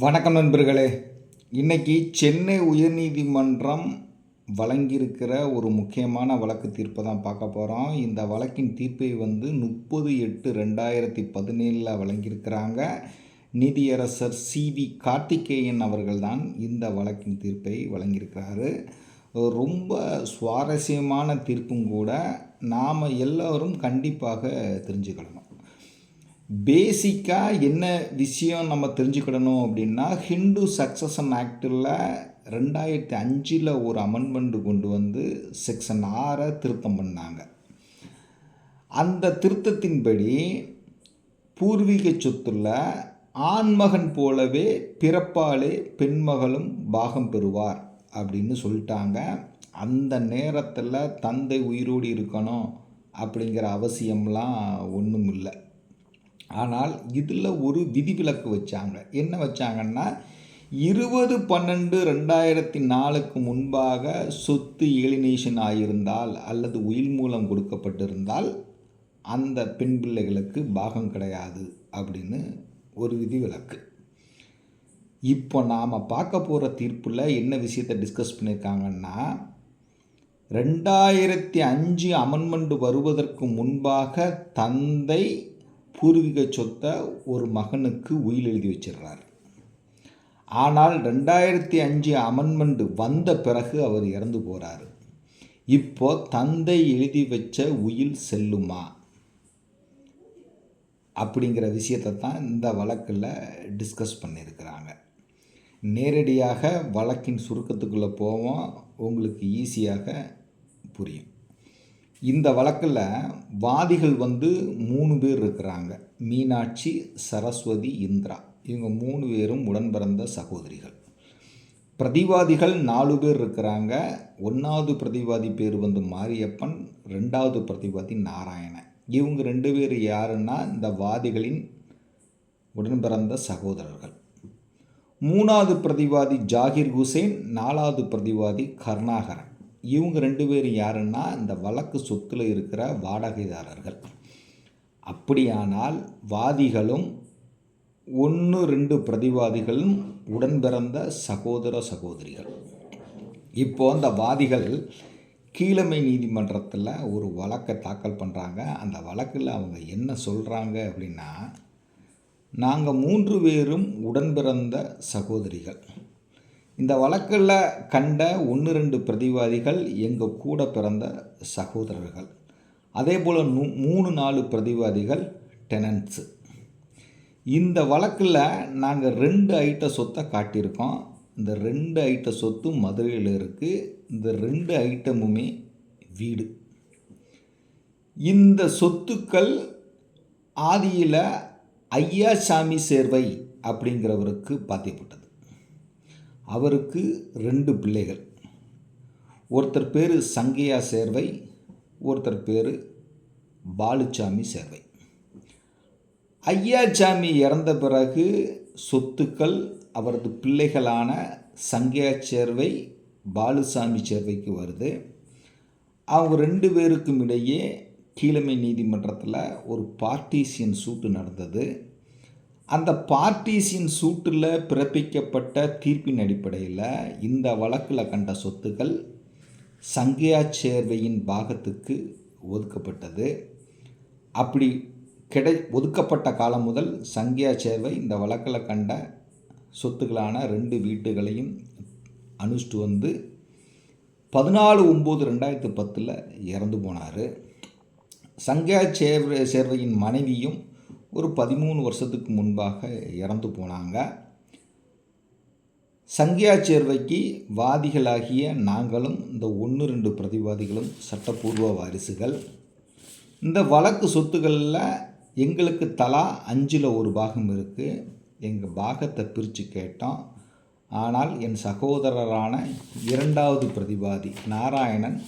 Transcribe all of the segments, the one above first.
வணக்கம் நண்பர்களே. இன்னைக்கு சென்னை உயர்நீதிமன்றம் வழங்கியிருக்கிற ஒரு முக்கியமான வழக்கு தீர்ப்பை தான் பார்க்க போகிறோம் இந்த வழக்கின் தீர்ப்பை வந்து முப்பது எட்டு ரெண்டாயிரத்தி பதினேழில் வழங்கியிருக்கிறாங்க. நீதியரசர் சி வி கார்த்திகேயன் அவர்கள்தான் இந்த வழக்கின் தீர்ப்பை வழங்கியிருக்கிறாரு. ரொம்ப சுவாரஸ்யமான தீர்ப்பும் கூட நாம் எல்லோரும் கண்டிப்பாக தெரிஞ்சுக்கணும். பேசிக்காக என்ன விஷயம் நம்ம தெரிஞ்சுக்கிடணும் அப்படின்னா ஹிந்து சக்சஷன் ஆக்டில் ரெண்டாயிரத்தி அஞ்சில் ஒரு அமெண்ட்மெண்ட் கொண்டு வந்து செக்ஷன் ஆறை திருத்தம் பண்ணாங்க. அந்த திருத்தத்தின்படி பூர்வீக சொத்துல ஆண்மகன் போலவே பிறப்பாலே பெண்மகளும் பாகம் பெறுவார் அப்படின்னு சொல்லிட்டாங்க. அந்த நேரத்தில் தந்தை உயிரோடு இருக்கணும் அப்படிங்கிற அவசியம்லாம் ஒன்றும் இல்லை ஆனால் இதில் ஒரு விதிவிலக்கு வச்சாங்க. என்ன வச்சாங்கன்னா இருபது பன்னெண்டு ரெண்டாயிரத்தி நாலுக்கு முன்பாக சொத்து ஏலினேஷன் ஆகியிருந்தால் அல்லது உயில் மூலம் கொடுக்கப்பட்டிருந்தால் அந்த பெண் பிள்ளைகளுக்கு பாகம் கிடையாது அப்படின்னு ஒரு விதிவிலக்கு. இப்போ நாம் பார்க்க போகிற தீர்ப்பில் என்ன விஷயத்தை டிஸ்கஸ் பண்ணியிருக்காங்கன்னா ரெண்டாயிரத்தி அஞ்சு அமன்மெண்ட் வருவதற்கு முன்பாக தந்தை பூர்வீக சொத்தை ஒரு மகனுக்கு உயில் எழுதி வச்சிடுறார். ஆனால் ரெண்டாயிரத்தி அஞ்சு அமெண்ட்மெண்ட் வந்த பிறகு அவர் இறந்து போகிறாரு இப்போ தந்தை எழுதி வச்ச உயில் செல்லுமா? அப்படிங்கிற விஷயத்தை தான் இந்த வழக்கில் டிஸ்கஸ் பண்ணியிருக்கிறாங்க. நேரடியாக வழக்கின் சுருக்கத்துக்குள்ளே போவோம். உங்களுக்கு ஈஸியாக புரியும். இந்த வழக்கில் வாதிகள் வந்து மூணு பேர் இருக்கிறாங்க. மீனாட்சி சரஸ்வதி இந்திரா. இவங்க மூணு பேரும் உடன்பிறந்த சகோதரிகள். பிரதிவாதிகள் நாலு பேர் இருக்கிறாங்க. ஒன்றாவது பிரதிவாதி பேர் வந்து மாரியப்பன் ரெண்டாவது பிரதிவாதி நாராயணன். இவங்க ரெண்டு பேர் யாருன்னா இந்த வாதிகளின் உடன்பிறந்த சகோதரர்கள். மூணாவது பிரதிவாதி ஜாகிர் ஹுசேன் நாலாவது பிரதிவாதி கருணாகரன். இவங்க ரெண்டு பேரும் யாருன்னா இந்த வழக்கு சொத்தில் இருக்கிற வாடகைதாரர்கள். அப்படியானால் வாதிகளும் ஒன்று ரெண்டு பிரதிவாதிகளும் உடன் பிறந்த சகோதர சகோதரிகள். இப்போ அந்த வாதிகள் கீழமை நீதிமன்றத்தில் ஒரு வழக்கை தாக்கல் பண்ணுறாங்க அந்த வழக்கில் அவங்க என்ன சொல்கிறாங்க அப்படின்னா நாங்கள் மூன்று பேரும் உடன் பிறந்த சகோதரிகள். இந்த வழக்கில் கண்ட ஒன்று ரெண்டு பிரதிவாதிகள் எங்கள் கூட பிறந்த சகோதரர்கள். அதே போல் நூ மூணு நாலு பிரதிவாதிகள் டெனன்ட்ஸு இந்த வழக்கில் நாங்கள் ரெண்டு ஐட்ட சொத்தை காட்டியிருக்கோம். இந்த ரெண்டு ஐட்ட சொத்தும் மதுரையில் இருக்குது இந்த ரெண்டு ஐட்டமுமே வீடு. இந்த சொத்துக்கள் ஆதியில் ஐயாசாமி சேர்வை அப்படிங்கிறவருக்கு பாத்தியப்பட்டது. அவருக்கு ரெண்டு பிள்ளைகள். ஒருத்தர் பேர் சங்கையா சேர்வை ஒருத்தர் பேர் பாலுச்சாமி சேர்வை. ஐயாச்சாமி இறந்த பிறகு சொத்துக்கள் அவரது பிள்ளைகளான சங்கையா சேர்வை பாலுசாமி சேர்வைக்கு வருது. அவங்க ரெண்டு பேருக்கும் இடையே கீழமை நீதிமன்றத்தில் ஒரு பார்ட்டிசியன் சூட்டு நடந்தது. அந்த பார்ட்டிஸின் சூட்டில் பிறப்பிக்கப்பட்ட தீர்ப்பின் அடிப்படையில் இந்த வழக்கில் கண்ட சொத்துக்கள் சங்கையா சேர்வையின் பாகத்துக்கு ஒதுக்கப்பட்டது. அப்படி கிடை ஒதுக்கப்பட்ட காலம் முதல் சங்கையா சேர்வை இந்த வழக்கில் கண்ட சொத்துக்களான ரெண்டு வீட்டுகளையும் அனுஷ்டு வந்து பதினாலு ஒம்பது ரெண்டாயிரத்து பத்தில் இறந்து போனார். சங்கையா சேர்வை சேர்வையின் மனைவியும் ஒரு பதிமூணு வருஷத்துக்கு முன்பாக இறந்து போனாங்க. சங்கியா சேர்வைக்கு வாதிகளாகிய நாங்களும் இந்த ஒன்று ரெண்டு பிரதிவாதிகளும் சட்டப்பூர்வ வாரிசுகள். இந்த வழக்கு சொத்துக்களில் எங்களுக்கு தலா அஞ்சில் ஒரு பாகம் இருக்குது எங்கள் பாகத்தை பிரித்து கேட்டோம். ஆனால் என் சகோதரரான இரண்டாவது பிரதிவாதி நாராயணன்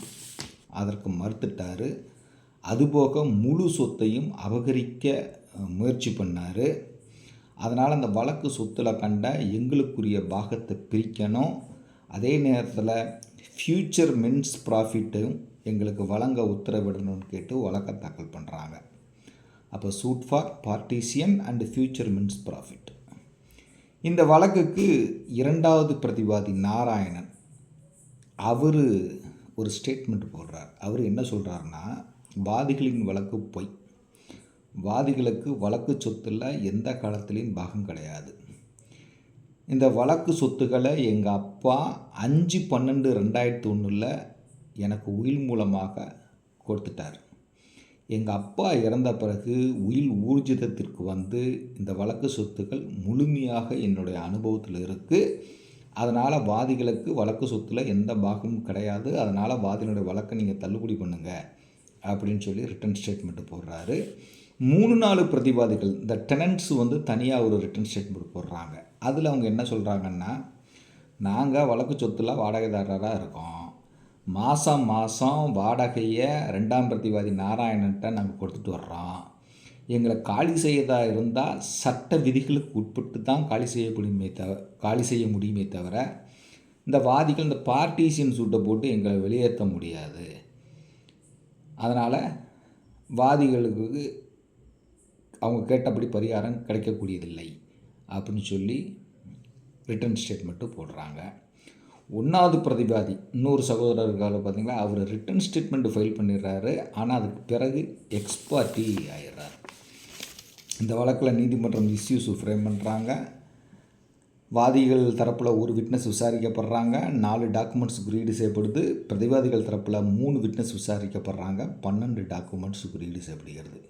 அதற்கு மறுத்துட்டார். அதுபோக முழு சொத்தையும் அபகரிக்க முயற்சி பண்ணார். அதனால் அந்த வழக்கு சொத்தில் கண்ட எங்களுக்குரிய பாகத்தை பிரிக்கணும். அதே நேரத்தில் ஃப்யூச்சர் மென்ஸ் ப்ராஃபிட்டும் எங்களுக்கு வழங்க உத்தரவிடணும்னு கேட்டு வழக்கை தாக்கல் பண்ணுறாங்க அப்போ suit for partition and future mesne profit இந்த வழக்குக்கு இரண்டாவது பிரதிவாதி நாராயணன் அவர் ஒரு ஸ்டேட்மெண்ட் போடுறார். அவர் என்ன சொல்கிறாருன்னா வாதிகளின் வழக்கு பொய். வாதிகளுக்கு வழக்கு சொத்தில் எந்த காலத்துலேயும் பாகம் கிடையாது. இந்த வழக்கு சொத்துக்களை எங்கள் அப்பா அஞ்சு பன்னெண்டு ரெண்டாயிரத்தி ஒன்றில் எனக்கு உயில் மூலமாக கொடுத்துட்டார். எங்கள் அப்பா இறந்த பிறகு உயில் ஊர்ஜிதத்திற்கு வந்து இந்த வழக்கு சொத்துக்கள் முழுமையாக என்னுடைய அனுபவத்தில் இருக்குது அதனால் வாதிகளுக்கு வழக்கு சொத்தில் எந்த பாகமும் கிடையாது. அதனால் வாதிகளுடைய வழக்கை நீங்கள் தள்ளுபடி பண்ணுங்கள் அப்படின்னு சொல்லி ரிட்டன் ஸ்டேட்மெண்ட்டு போடுறாரு. மூணு நாலு பிரதிவாதிகள் இந்த டெனன்ட்ஸ் வந்து தனியாக ஒரு ரிட்டன் ஸ்டேட்மெண்ட் போடுறாங்க. அதில் அவங்க என்ன சொல்கிறாங்கன்னா நாங்கள் வழக்கு சொத்தில் வாடகைதாரராக இருக்கோம். மாதம் மாதம் வாடகையை ரெண்டாம் பிரதிவாதி நாராயணன்ட்ட நாங்கள் கொடுத்துட்டு வர்றோம். எங்களை காலி செய்யதா இருந்தால் சட்ட விதிகளுக்கு உட்பட்டு தான் காலி செய்ய முடியுமே தவிர காலி செய்ய முடியுமே தவிர இந்த வாதிகள் இந்த பார்ட்டிசியன் சூட்டை போட்டு எங்களை வெளியேற்ற முடியாது. அதனால் வாதிகளுக்கு அவங்க கேட்டபடி பரிகாரம் கிடைக்கக்கூடியதில்லை அப்படின்னு சொல்லி ரிட்டன் ஸ்டேட்மெண்ட்டு போடுறாங்க. ஒன்றாவது பிரதிபாதி இன்னொரு சகோதரர் இருக்காரு பார்த்தீங்களா அவர் ரிட்டன் ஸ்டேட்மெண்ட் ஃபைல் பண்ணிடுறாரு. ஆனால் அதுக்கு பிறகு எக்ஸ்பார்ட்டி ஆயிடுறாரு. இந்த வழக்கில் நீதிமன்றம் இஸ்யூஸு ஃப்ரேம் பண்ணுறாங்க வாதிகள் தரப்பில் ஒரு விட்னஸ் விசாரிக்கப்படுறாங்க. நாலு டாக்குமெண்ட்ஸ் குறியீடு செய்யப்படுது. பிரதிவாதிகள் தரப்பில் மூணு விட்னஸ் விசாரிக்கப்படுறாங்க. பன்னெண்டு டாக்குமெண்ட்ஸ் குறியீடு செய்யப்படுகிறது.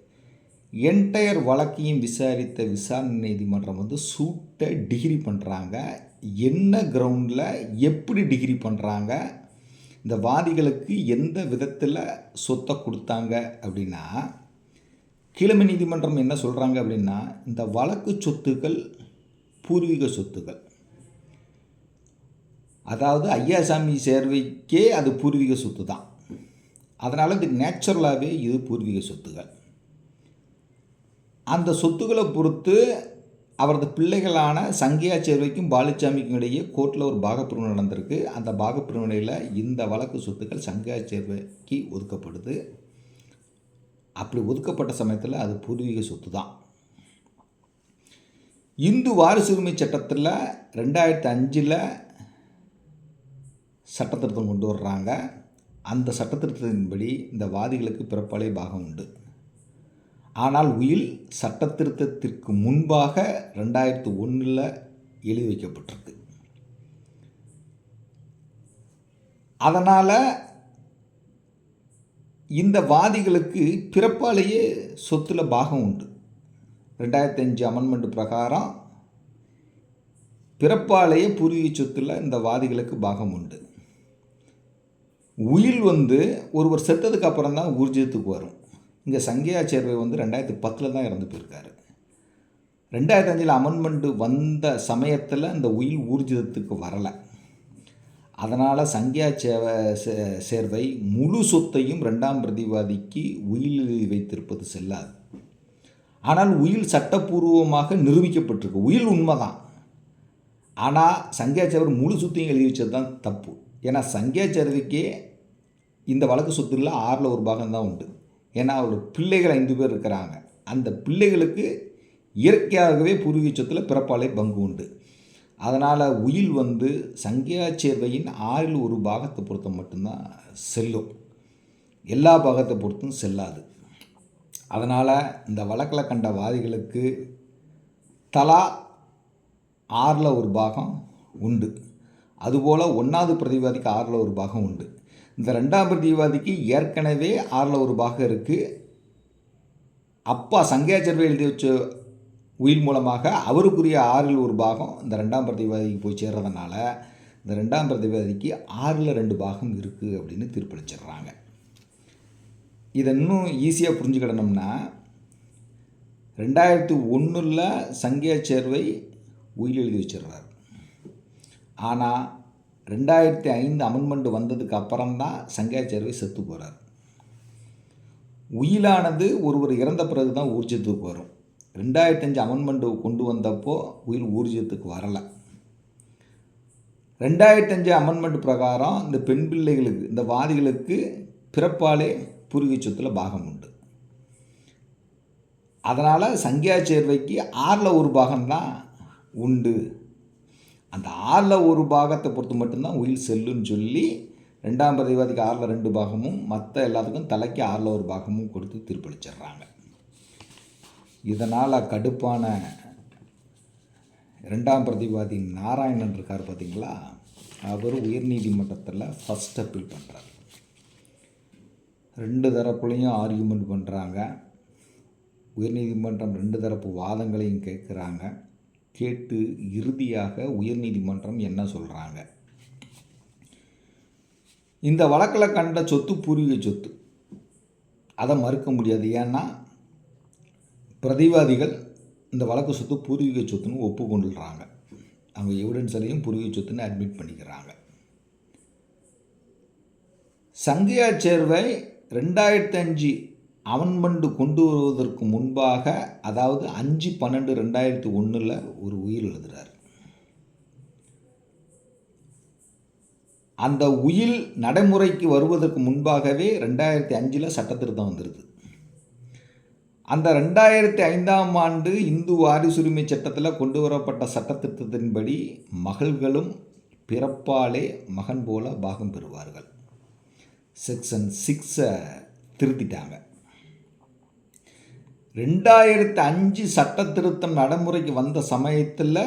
என்டையர் வழக்கையும் விசாரித்த விசாரணை நீதிமன்றம் வந்து சூட்டை டிகிரி பண்ணுறாங்க என்ன கிரவுண்டில் எப்படி டிகிரி பண்ணுறாங்க இந்த வாதிகளுக்கு எந்த விதத்தில் சொத்தை கொடுத்தாங்க அப்படின்னா கிழமை நீதிமன்றம் என்ன சொல்கிறாங்க அப்படின்னா இந்த வழக்கு சொத்துக்கள் பூர்வீக சொத்துக்கள். அதாவது ஐயாசாமி சேர்வைக்கே அது பூர்வீக சொத்து தான் அதனால் இது நேச்சுரலாகவே இது பூர்வீக சொத்துகள் அந்த சொத்துக்களை பொறுத்து அவரது பிள்ளைகளான சங்கியா சேர்வைக்கும் பாலுச்சாமிக்கும் இடையே கோர்ட்டில் ஒரு பாகப்பிரிவு நடந்திருக்கு. அந்த பாகப்பிரிவினையில் இந்த வழக்கு சொத்துக்கள் சங்கியா சேர்வைக்கு ஒதுக்கப்படுது. அப்படி ஒதுக்கப்பட்ட சமயத்தில் அது பூர்வீக சொத்து தான் இந்து வாரிசுரிமை சட்டத்தில் ரெண்டாயிரத்தி அஞ்சில் சட்டத்திருத்தம் கொண்டு வர்றாங்க. அந்த சட்டத்திருத்தத்தின்படி இந்த வாதிகளுக்கு பிறப்பாலே பாகம் உண்டு. ஆனால் உயில் சட்டத்திருத்தத்திற்கு முன்பாக ரெண்டாயிரத்து ஒன்றில் எழுதி வைக்கப்பட்டிருக்கு. அதனால் இந்த வாதிகளுக்கு பிறப்பாலேயே சொத்தில் பாகம் உண்டு. ரெண்டாயிரத்தி அஞ்சு அமெண்ட்மெண்ட் பிரகாரம் பிறப்பாலேயே பூர்வீக சொத்தில் இந்த வாதிகளுக்கு பாகம் உண்டு. உயில் வந்து ஒருவர் செத்ததுக்கு அப்புறம் தான் ஊர்ஜியத்துக்கு வரும். இங்கே சங்கியா சேர்வை வந்து ரெண்டாயிரத்தி பத்தில் தான் இறந்து போயிருக்காரு. ரெண்டாயிரத்தி அஞ்சில் அமெண்ட்மெண்ட்டு வந்த சமயத்தில் இந்த உயில் ஊர்ஜிதத்துக்கு வரலை. அதனால் சங்கியா சேவை சேர்வை முழு சொத்தையும் ரெண்டாம் பிரதிவாதிக்கு உயில் வைத்திருப்பது செல்லாது. ஆனால் உயில் சட்டப்பூர்வமாக நிரூபிக்கப்பட்டிருக்கு. உயில் உண்மைதான். ஆனால் சங்கியா சேவர் முழு சொத்தையும் எழுதி வச்சது தான் தப்பு. ஏன்னா சங்கியா சேர்வைக்கே இந்த வழக்கு சொத்துல ஆறில் ஒரு பாகம் தான் உண்டு. ஏன்னா அவரோட பிள்ளைகள் ஐந்து பேர் இருக்கிறாங்க. அந்த பிள்ளைகளுக்கு இயற்கையாகவே பூர்வீக சொத்தில் பிறப்பாலே பங்கு உண்டு. அதனால் உயில் வந்து சங்கியாச்சேர்வையின் ஆறில் ஒரு பாகத்தை பொறுத்த மட்டும்தான் செல்லும். எல்லா பாகத்தை பொறுத்தும் செல்லாது. அதனால் இந்த வழக்கில் கண்ட வாதிகளுக்கு தலா ஆறில் ஒரு பாகம் உண்டு. அதுபோல் ஒன்றாவது பிரதிவாதிக்கு ஆறில் ஒரு பாகம் உண்டு. இந்த ரெண்டாம் பிரதிவாதிக்கு ஏற்கனவே ஆறில் ஒரு பாகம் இருக்குது அப்பா சங்கியா எழுதி வச்ச உயிர் மூலமாக அவருக்குரிய ஆறில் ஒரு பாகம் இந்த ரெண்டாம் பிரதிவாதிக்கு போய் சேர்றதுனால இந்த ரெண்டாம் பிரதிவாதிக்கு ஆறில் ரெண்டு பாகம் இருக்குது அப்படின்னு தீர்ப்பளிச்சிடுறாங்க. இதை இன்னும் ஈஸியாக புரிஞ்சுக்கிடணும்னா ரெண்டாயிரத்தி ஒன்றில் சங்கியா சேர்வை எழுதி வச்சிடுறாரு. ஆனால் ரெண்டாயிரத்தி ஐந்து அமெண்ட்மெண்ட் வந்ததுக்கு அப்புறம் தான் சேர்வை செத்து போகிறார் உயிலானது ஒருவர் இறந்த பிறகு தான் ஊர்ஜத்துக்கு வரும். ரெண்டாயிரத்தஞ்சு அமெண்ட்மெண்ட்டு கொண்டு வந்தப்போ உயிர் ஊர்ஜத்துக்கு வரலை. ரெண்டாயிரத்தஞ்சு அமெண்ட்மெண்ட் பிரகாரம் இந்த பெண் பிள்ளைகளுக்கு இந்த வாதிகளுக்கு பிறப்பாலே பூர்வீக சொத்தில் பாகம் உண்டு. அதனால் சங்கியா சேர்வைக்கு ஆறில் ஒரு பாகம்தான் உண்டு. அந்த ஆறில் ஒரு பாகத்தை பொறுத்து மட்டும்தான் உயில் செல்லுன்னு சொல்லி ரெண்டாம் பதிவாதிக்கு ஆறில் ரெண்டு பாகமும் மற்ற எல்லாத்துக்கும் தலைக்கு ஆறில் ஒரு பாகமும் கொடுத்து தீர்ப்பளிச்சிடுறாங்க. இதனால் கடுப்பான ரெண்டாம் பிரதிவாதி நாராயணன் இருக்கார் பார்த்தீங்களா? அவர் உயர்நீதிமன்றத்தில் ஃபஸ்ட் அப்பீல் பண்ணுறார் ரெண்டு தரப்புலையும் ஆர்கியூமெண்ட் பண்ணுறாங்க உயர்நீதிமன்றம் ரெண்டு தரப்பு வாதங்களையும் கேட்குறாங்க. கேட்டு இறுதியாக உயர்நீதிமன்றம் என்ன சொல்கிறாங்க இந்த வழக்கில் கண்ட சொத்து பூர்வீக சொத்து. அதை மறுக்க முடியாது. ஏன்னா பிரதிவாதிகள் இந்த வழக்கு சொத்து பூர்வீக சொத்துன்னு ஒப்புக்கொண்டுடுறாங்க அவங்க எவிடன்ஸ்லையும் பூர்வீக சொத்துன்னு அட்மிட் பண்ணிக்கிறாங்க. சங்கையா சேர்வை ரெண்டாயிரத்தஞ்சு அவன்மெண்ட் கொண்டு வருவதற்கு முன்பாக அதாவது அஞ்சு பன்னெண்டு ரெண்டாயிரத்தி ஒன்றில் ஒரு உயிர் எழுதுகிறார் அந்த உயில் நடைமுறைக்கு வருவதற்கு முன்பாகவே ரெண்டாயிரத்தி அஞ்சில் சட்டத்திருத்தம் வந்துடுது அந்த ரெண்டாயிரத்தி ஐந்தாம் ஆண்டு இந்து வாரிசுரிமை சட்டத்தில் கொண்டு வரப்பட்ட சட்டத்திட்டத்தின்படி மகள்களும் பிறப்பாலே மகன் போல பாகம் பெறுவார்கள். செக்ஷன் சிக்ஸை திருத்திட்டாங்க. ரெண்டாயிரத்து அஞ்சு சட்ட திருத்தம் நடைமுறைக்கு வந்த சமயத்தில்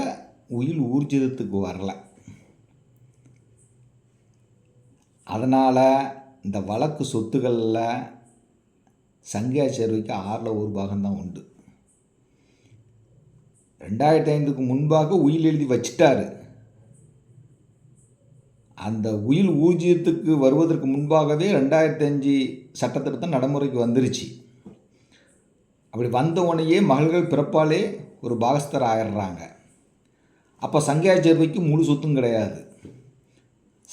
உயில் ஊர்ஜிதத்துக்கு வரல. அதனால் இந்த வழக்கு சொத்துக்களில் சங்கியா சேர்வைக்கு ஆறில் ஒரு பாகம்தான் உண்டு. ரெண்டாயிரத்தி ஐந்துக்கு முன்பாக உயில் எழுதி வச்சிட்டாரு. அந்த உயில் ஊர்ஜியத்துக்கு வருவதற்கு முன்பாகவே ரெண்டாயிரத்தி அஞ்சு சட்டத்திருத்தம் நடைமுறைக்கு வந்துருச்சு. அப்படி வந்த உடனேயே மகள்கள் பிறப்பாலே ஒரு பாகஸ்தர் ஆயிடுறாங்க. அப்போ சங்கையாச்சேர்வைக்கு முழு சொத்தும் கிடையாது.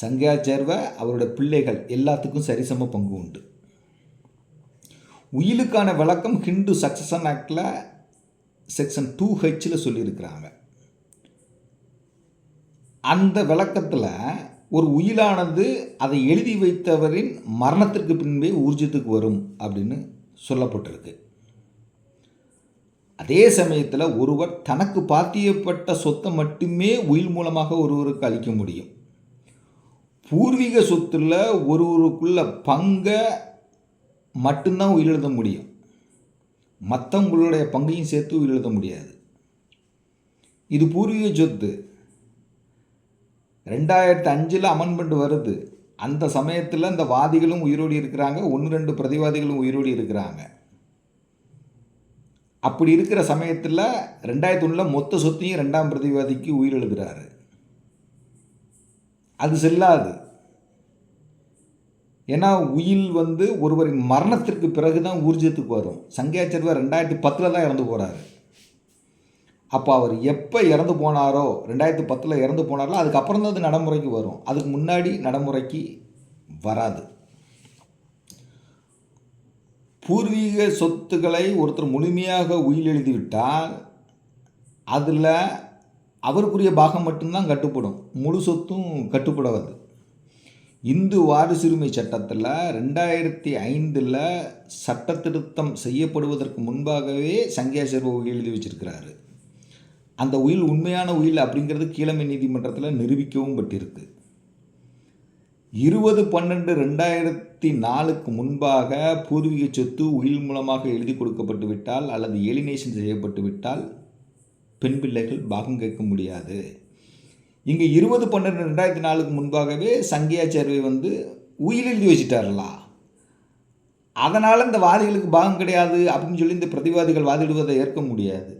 சங்கையா சேர்வை அவருடைய பிள்ளைகள் எல்லாத்துக்கும் சரிசம பங்கு உண்டு. உயிலுக்கான விளக்கம் ஹிந்து சக்சஷன் ஆக்டில் செக்ஷன் டூ ஹெச்சில் சொல்லியிருக்கிறாங்க. அந்த விளக்கத்தில் ஒரு உயிலானது அதை எழுதி வைத்தவரின் மரணத்திற்கு பின்பே ஊர்ஜத்துக்கு வரும் அப்படின்னு சொல்லப்பட்டிருக்கு. அதே சமயத்தில் ஒருவர் தனக்கு பாத்தியப்பட்ட சொத்தை மட்டுமே உயில் மூலமாக ஒருவருக்கு அளிக்க முடியும். பூர்வீக சொத்தில் ஒருவருக்குள்ள பங்கை மட்டும்தான் உயிர் எழுத முடியும். மற்றவங்களுடைய பங்கையும் சேர்த்து உயிர் எழுத முடியாது. இது பூர்வீக சொத்து. ரெண்டாயிரத்து அஞ்சில் அமெண்ட்மெண்ட் வருது. அந்த சமயத்தில் இந்த வாதிகளும் உயிரோடு இருக்கிறாங்க ஒன்று ரெண்டு பிரதிவாதிகளும் உயிரோடு இருக்கிறாங்க. அப்படி இருக்கிற சமயத்தில் ரெண்டாயிரத்தி ஒன்றில் மொத்த சொத்தையும் ரெண்டாம் பிரதிவாதிக்கு உயிர் எழுதுகிறாரு அது செல்லாது. ஏன்னா உயில் வந்து ஒருவரின் மரணத்திற்கு பிறகு தான் ஊர்ஜத்துக்கு வரும். சங்கியாச்சர்வர் ரெண்டாயிரத்தி பத்தில் தான் இறந்து போகிறாரு அப்போ அவர் எப்போ இறந்து போனாரோ ரெண்டாயிரத்தி பத்தில் இறந்து போனாரோ அதுக்கப்புறம் தான் அது நடைமுறைக்கு வரும். அதுக்கு முன்னாடி நடைமுறைக்கு வராது. பூர்வீக சொத்துக்களை ஒருத்தர் முழுமையாக உயில் எழுதிவிட்டால் அதில் அவருக்குரிய பாகம் மட்டும்தான் கட்டுப்படும். முழு சொத்தும் கட்டுப்படாது. இந்து வாரிசுரிமை சட்டத்தில் ரெண்டாயிரத்தி ஐந்தில் சட்ட திருத்தம் செய்யப்படுவதற்கு முன்பாகவே சங்கியாசர்வ உயில் எழுதி வச்சிருக்கிறாரு. அந்த உயில் உண்மையான உயில் அப்படிங்கிறது கீழமை நீதிமன்றத்தில் நிரூபிக்கவும் பட்டிருக்கு. இருபது பன்னெண்டு ரெண்டாயிரத்தி நாலுக்கு முன்பாக பூர்வீக சொத்து உயில் மூலமாக எழுதி கொடுக்கப்பட்டு விட்டால் அல்லது எலினேஷன் செய்யப்பட்டு விட்டால் பெண் பிள்ளைகள் பாகம் கேட்க முடியாது. இங்கே இருபது பன்னெண்டு ரெண்டாயிரத்தி நாலுக்கு முன்பாகவே சங்கியா சேர்வை வந்து உயில் எழுதி வச்சுட்டார்களா? அதனால் இந்த வாதிகளுக்கு பாகம் கிடையாது அப்படின்னு சொல்லி இந்த பிரதிவாதிகள் வாதிடுவதை ஏற்க முடியாது.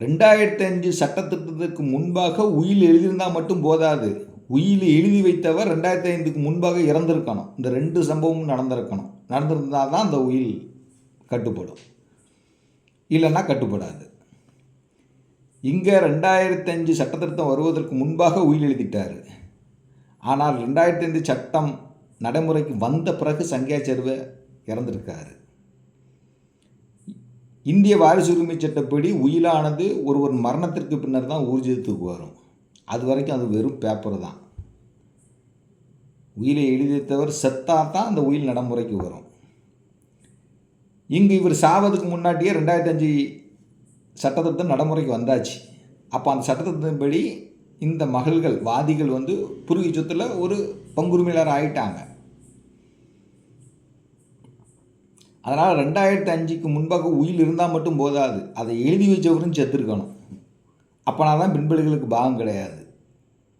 ரெண்டாயிரத்தி அஞ்சு சட்டத்திட்டத்துக்கு முன்பாக உயில் எழுதியிருந்தால் மட்டும் போதாது. உயில் எழுதி வைத்தவர் ரெண்டாயிரத்தி ஐந்துக்கு முன்பாக இறந்திருக்கணும். இந்த ரெண்டு சம்பவமும் நடந்திருக்கணும். நடந்திருந்தால் தான் அந்த உயில் கட்டுப்படும். இல்லைன்னா கட்டுப்படாது. இங்கே ரெண்டாயிரத்தி அஞ்சு சட்டத்திருத்தம் வருவதற்கு முன்பாக உயில் எழுதிட்டார். ஆனால் ரெண்டாயிரத்தி அஞ்சு சட்டம் நடைமுறைக்கு வந்த பிறகு சங்கியா சேர்வை இந்திய வாரிசு உரிமை சட்டப்படி உயிலானது ஒருவர் மரணத்திற்கு பின்னர் தான் ஊர்ஜிதத்துக்கு வரும். அது வரைக்கும் அது வெறும் பேப்பர் தான். உயிலை எழுதித்தவர் செத்தாக தான் அந்த உயில் நடைமுறைக்கு வரும். இங்கு இவர் சாவதுக்கு முன்னாடியே ரெண்டாயிரத்தி அஞ்சு சட்டத்திட்டம் நடைமுறைக்கு வந்தாச்சு. அப்போ அந்த சட்டத்திட்டத்தின்படி இந்த மகள்கள் வாதிகள் வந்து புருகி சொத்தில் ஒரு பங்குரிமையாளர் ஆயிட்டாங்க. அதனால் ரெண்டாயிரத்தி அஞ்சுக்கு முன்பாக உயில் இருந்தால் மட்டும் போதாது. அதை எழுதி வச்சவரும் செத்துருக்கணும். அப்போனா தான் பெண்பிள்ளைகளுக்கு பாகம் கிடையாது.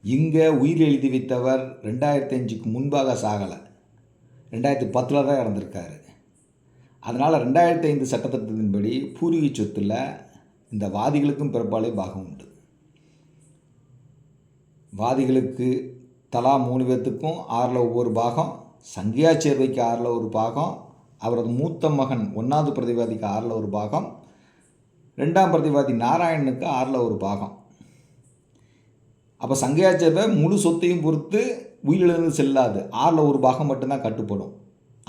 இங்கே உயிர் எழுதி வைத்தவர் ரெண்டாயிரத்தி அஞ்சுக்கு முன்பாக சாகலை. ரெண்டாயிரத்தி பத்தில் தான் இறந்துருக்காரு. அதனால் ரெண்டாயிரத்தி ஐந்து சட்டத்திட்டத்தின்படி பூர்வீக சொத்தில் இந்த வாதிகளுக்கும் பிறப்பாலே பாகம் உண்டு. வாதிகளுக்கு தலா மூணு பேர்த்துக்கும் ஆறில் ஒவ்வொரு பாகம் சங்கியா சேர்வைக்கு ஆறில் ஒரு பாகம் அவரது மூத்த மகன் ஒன்றாவது பிரதிவாதிக்கு ஆறில் ஒரு பாகம் ரெண்டாம் பிரதிவாதி நாராயணனுக்கு ஆறில் ஒரு பாகம். அப்போ சங்கையா முழு சொத்தையும் பொறுத்து உயிரிழந்து செல்லாது. ஆறில் ஒரு பாகம் மட்டும்தான் கட்டுப்படும்.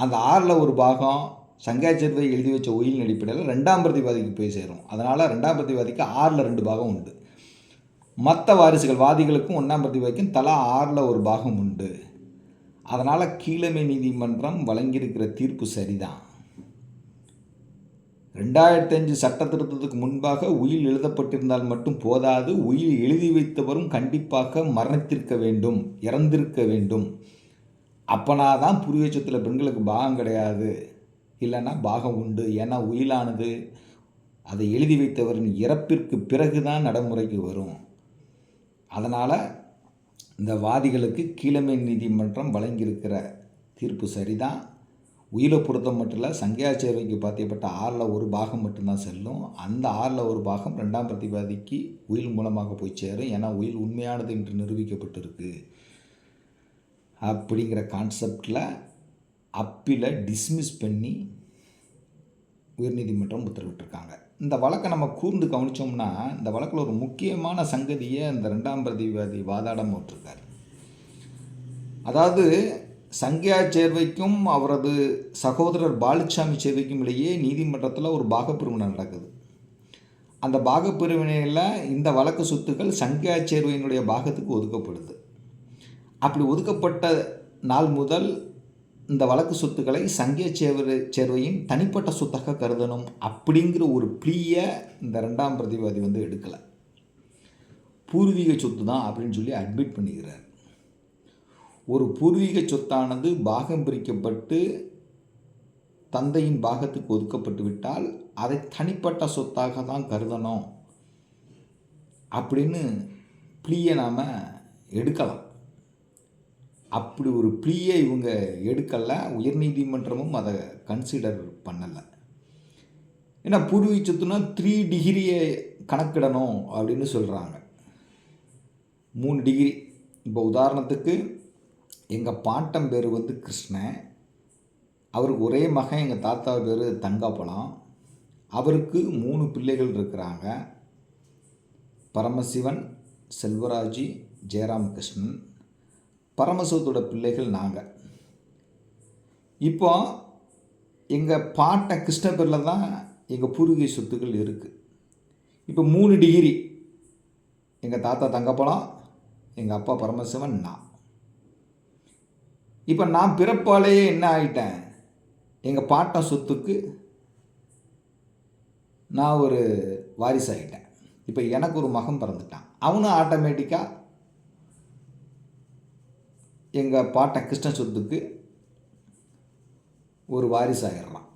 அந்த ஆறில் ஒரு பாகம் சங்கையா எழுதி வச்ச உயிரின் அடிப்படையில் ரெண்டாம் பிரதிவாதிக்கு போய் சேரும். அதனால் ரெண்டாம் பிரதிவாதிக்கு ஆறில் ரெண்டு பாகம் உண்டு. மற்ற வாரிசுகள் வாதிகளுக்கும் ஒன்றாம் பிரதிவாதிக்கும் தலா ஆறில் ஒரு பாகம் உண்டு. அதனால் கீழமை நீதிமன்றம் வழங்கியிருக்கிற தீர்ப்பு சரிதான். ரெண்டாயிரத்தி அஞ்சு சட்ட திருத்தத்துக்கு முன்பாக உயில் எழுதப்பட்டிருந்தால் மட்டும் போதாது. உயில் எழுதி வைத்தவரும் கண்டிப்பாக மரணித்திருக்க வேண்டும் இறந்திருக்க வேண்டும். அப்பனா தான் புரியச்சத்தில் பெண்களுக்கு பாகம் கிடையாது. இல்லைன்னா பாகம் உண்டு. ஏன்னா உயிலானது அதை எழுதி வைத்தவரின் இறப்பிற்கு பிறகு தான் நடைமுறைக்கு வரும். அதனால் இந்த வாதிகளுக்கு கீழமை நீதிமன்றம் வழங்கியிருக்கிற தீர்ப்பு சரிதான். உயிரை பொறுத்த மட்டும் இல்லை சங்கையா சேவைக்கு பாத்தியப்பட்ட ஆறில் ஒரு பாகம் மட்டும்தான் செல்லும். அந்த ஆறில் ஒரு பாகம் ரெண்டாம் பிரதிபாதிக்கு உயில் மூலமாக போய் சேரும். ஏன்னா உயில் உண்மையானது என்று நிரூபிக்கப்பட்டிருக்கு. அப்படிங்கிற கான்செப்டில் அப்பீலை டிஸ்மிஸ் பண்ணி உயர்நீதிமன்றம் உத்தரவிட்டிருக்காங்க. இந்த வழக்கை நம்ம கூர்ந்து கவனித்தோம்னா இந்த வழக்கில் ஒரு முக்கியமான சங்கதியை இந்த ரெண்டாம் பிரதிவாதி வாதாடம் போட்டிருக்கார். அதாவது சங்கியா சேர்வைக்கும் அவரது சகோதரர் பாலுச்சாமி சேர்வைக்கும் இடையே நீதிமன்றத்தில் ஒரு பாகப்பிரிவினை நடக்குது. அந்த பாகப்பிரிவினையில் இந்த வழக்கு சொத்துக்கள் சங்கியா சேர்வையினுடைய பாகத்துக்கு ஒதுக்கப்படுது. அப்படி ஒதுக்கப்பட்ட நாள் முதல் இந்த வழக்கு சொத்துக்களை சங்கிய சேவை சேர்வையின் தனிப்பட்ட சொத்தாக கருதணும் அப்படிங்கிற ஒரு ப்ளீயை இந்த ரெண்டாம் பிரதிவாதி வந்து எடுக்கலை. பூர்வீக சொத்து தான் அப்படின்னு சொல்லி அட்மிட் பண்ணிக்கிறார். ஒரு பூர்வீக சொத்தானது பாகம் பிரிக்கப்பட்டு தந்தையின் பாகத்துக்கு ஒதுக்கப்பட்டு விட்டால் அதை தனிப்பட்ட சொத்தாக தான் கருதணும். அப்படின்னு ப்ளீயை நாம் எடுக்கலாம். அப்படி ஒரு ப்ளீயை இவங்க எடுக்கலை உயர்நீதிமன்றமும் அதை கன்சிடர் பண்ணலை. ஏன்னா பூர்வீக சொத்துனா த்ரீ டிகிரியை கணக்கிடணும் அப்படின்னு சொல்கிறாங்க மூணு டிகிரி இப்போ உதாரணத்துக்கு எங்கள் பாட்டம் பேர் வந்து கிருஷ்ணன். அவருக்கு ஒரே மகன் எங்கள் தாத்தா பேர் தங்காப்பழம். அவருக்கு மூணு பிள்ளைகள் இருக்கிறாங்க. பரமசிவன் செல்வராஜி ஜெயராமகிருஷ்ணன். பரமசிவத்தோட பிள்ளைகள் நாங்கள் இப்போ எங்கள் பாட்டை கிருஷ்ண பேரில் தான் எங்கள் பூர்வீக சொத்துக்கள் இருக்குது இப்போ மூணு டிகிரி எங்கள் தாத்தா தங்கப்பழம் எங்கள் அப்பா பரமசிவன் நான். இப்போ நான் பிறப்பாலேயே என்ன ஆகிட்டேன் எங்கள் பாட்டன் சொத்துக்கு நான் ஒரு வாரிசாகிட்டேன் இப்போ எனக்கு ஒரு மகன் பிறந்துட்டான். அவனும் ஆட்டோமேட்டிக்காக எங்கள் பாட்டன் கிருஷ்ண சொத்துக்கு ஒரு வாரிசாயிடலாம்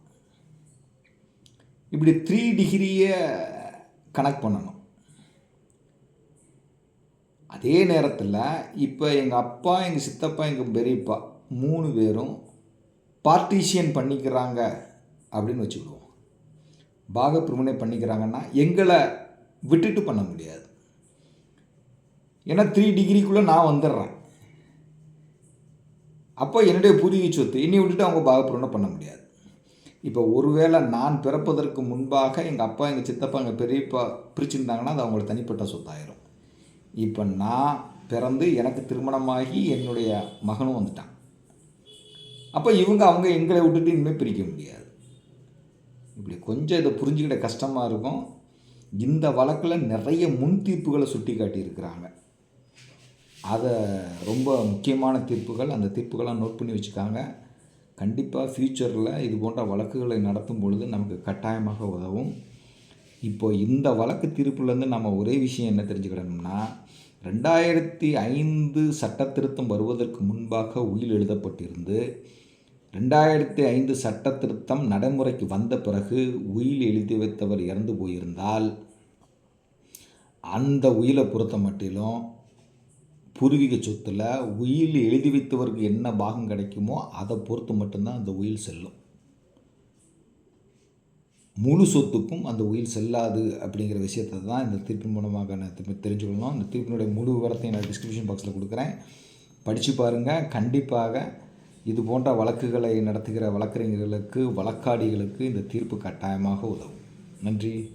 இப்படி த்ரீ டிகிரியை கனெக்ட் பண்ணணும். அதே நேரத்தில் இப்போ எங்கள் அப்பா எங்கள் சித்தப்பா எங்கள் பெரியப்பா மூணு பேரும் பார்ட்டிஷியன் பண்ணிக்கிறாங்க அப்படின்னு வச்சுக்கிடுவோம். பாக பிரிவினை பண்ணிக்கிறாங்கன்னா எங்களை விட்டுட்டு பண்ண முடியாது. ஏன்னா த்ரீ டிகிரிக்குள்ளே நான் வந்துடுறேன். அப்போ என்னுடைய பூர்வீக சொத்து என்னை விட்டுட்டு அவங்க பாகப்பிரிவினை பண்ண முடியாது. இப்போ ஒருவேளை நான் பிறப்பதற்கு முன்பாக எங்கள் அப்பா எங்கள் சித்தப்பா எங்கள் பெரியப்பா பிரிச்சுருந்தாங்கன்னா அது அவங்களோட தனிப்பட்ட சொத்தாயிரும். இப்போ நான் பிறந்து எனக்கு திருமணமாகி என்னுடைய மகனும் வந்துட்டான். அப்போ இவங்க அவங்க எங்களை விட்டுட்டு இனிமேல் பிரிக்க முடியாது. இப்படி கொஞ்சம் இதை புரிஞ்சுக்கிட்ட கஷ்டமாக இருக்கும். இந்த வழக்கில் நிறைய முன் தீர்ப்புகளை சுட்டி காட்டியிருக்கிறாங்க அதை ரொம்ப முக்கியமான தீர்ப்புகள் அந்த தீர்ப்புகள்லாம் நோட் பண்ணி வச்சுக்காங்க. கண்டிப்பாக ஃப்யூச்சரில் இது போன்ற வழக்குகளை நடத்தும் பொழுது நமக்கு கட்டாயமாக உதவும். இப்போ இந்த வழக்கு தீர்ப்புலேருந்து நம்ம ஒரே விஷயம் என்ன தெரிஞ்சுக்கிடணும்னா ரெண்டாயிரத்தி ஐந்து சட்ட திருத்தம் வருவதற்கு முன்பாக உயில் எழுதப்பட்டிருந்து ரெண்டாயிரத்தி ஐந்து சட்ட திருத்தம் நடைமுறைக்கு வந்த பிறகு உயில் எழுதி வைத்தவர் இறந்து போயிருந்தால் அந்த உயிலை பொறுத்த மட்டிலும் பூர்வீக சொத்தில் உயில் எழுதி வைத்தவருக்கு என்ன பாகம் கிடைக்குமோ அதை பொறுத்து மட்டும்தான் அந்த உயில் செல்லும். முழு சொத்துக்கும் அந்த உயில் செல்லாது அப்படிங்கிற விஷயத்தை தான் இந்த தீர்ப்பின் மூலமாக நான் தெரிஞ்சுக்கணும். இந்த தீர்ப்பினுடைய முழு விவரத்தையும் நான் டிஸ்கிரிப்ஷன் பாக்ஸில் கொடுக்குறேன். படித்து பாருங்கள் கண்டிப்பாக இது போன்ற வழக்குகளை நடத்துகிற வழக்கறிஞர்களுக்கு வழக்காடிகளுக்கு இந்த தீர்ப்பு கட்டாயமாக உதவும். நன்றி.